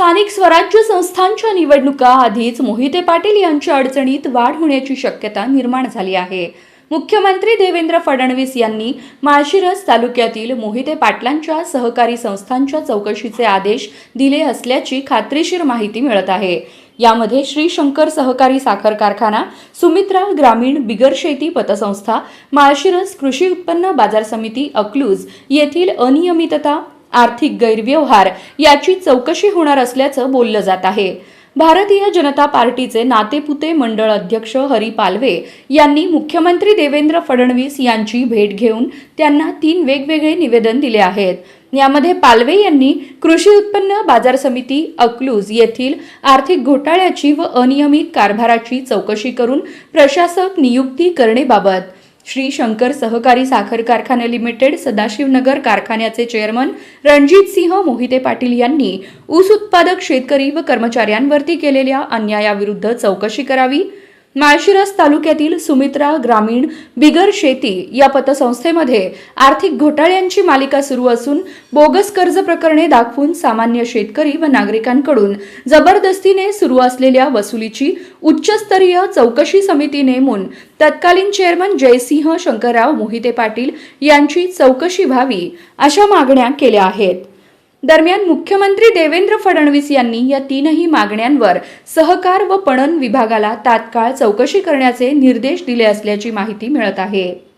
स्थानिक स्वराज्य संस्थांच्या निवडणुका आधीच मोहिते पाटील यांच्या अडचणीत वाढ होण्याची शक्यता निर्माण झाली आहे. मुख्यमंत्री देवेंद्र फडणवीस यांनी माळशिरस तालुक्यातील मोहिते पाटलांच्या सहकारी संस्थांच्या चौकशीचे आदेश दिले असल्याची खात्रीशीर माहिती मिळत आहे. यामध्ये श्री शंकर सहकारी साखर कारखाना सुमित्रा ग्रामीण बिगर शेती पतसंस्था माळशिरस कृषी उत्पन्न बाजार समिती अक्लूज येथील अनियमितता आर्थिक गैरव्यवहार याची चौकशी होणार असल्याचं बोललं जात आहे. भारतीय जनता पार्टीचे नातेपुते मंडळ अध्यक्ष हरी पालवे यांनी मुख्यमंत्री देवेंद्र फडणवीस यांची भेट घेऊन त्यांना तीन वेगवेगळे निवेदन दिले आहेत. यामध्ये पालवे यांनी कृषी उत्पन्न बाजार समिती अकलूज येथील आर्थिक घोटाळ्याची व अनियमित कारभाराची चौकशी करून प्रशासक नियुक्ती करणेबाबत श्री शंकर सहकारी साखर कारखाना लिमिटेड सदाशिवनगर कारखान्याचे चेअरमन रणजित सिंह मोहिते पाटील यांनी ऊस उत्पादक शेतकरी व कर्मचाऱ्यांवरती केलेल्या अन्यायाविरुद्ध चौकशी करावी माळशिरस तालुक्यातील सुमित्रा ग्रामीण बिगर शेती या पतसंस्थेमध्ये आर्थिक घोटाळ्यांची मालिका सुरू असून बोगस कर्ज प्रकरणे दाखवून सामान्य शेतकरी व नागरिकांकडून जबरदस्तीने सुरू असलेल्या वसुलीची उच्चस्तरीय चौकशी समिती नेमून तत्कालीन चेअरमन जयसिंह शंकरराव मोहिते पाटील यांची चौकशी व्हावी अशा मागण्या केल्या आहेत. दरम्यान मुख्यमंत्री देवेंद्र फडणवीस यांनी या तीनही मागण्यांवर सहकार व पणन विभागाला तात्काळ चौकशी करण्याचे निर्देश दिले असल्याची माहिती मिळत आहे.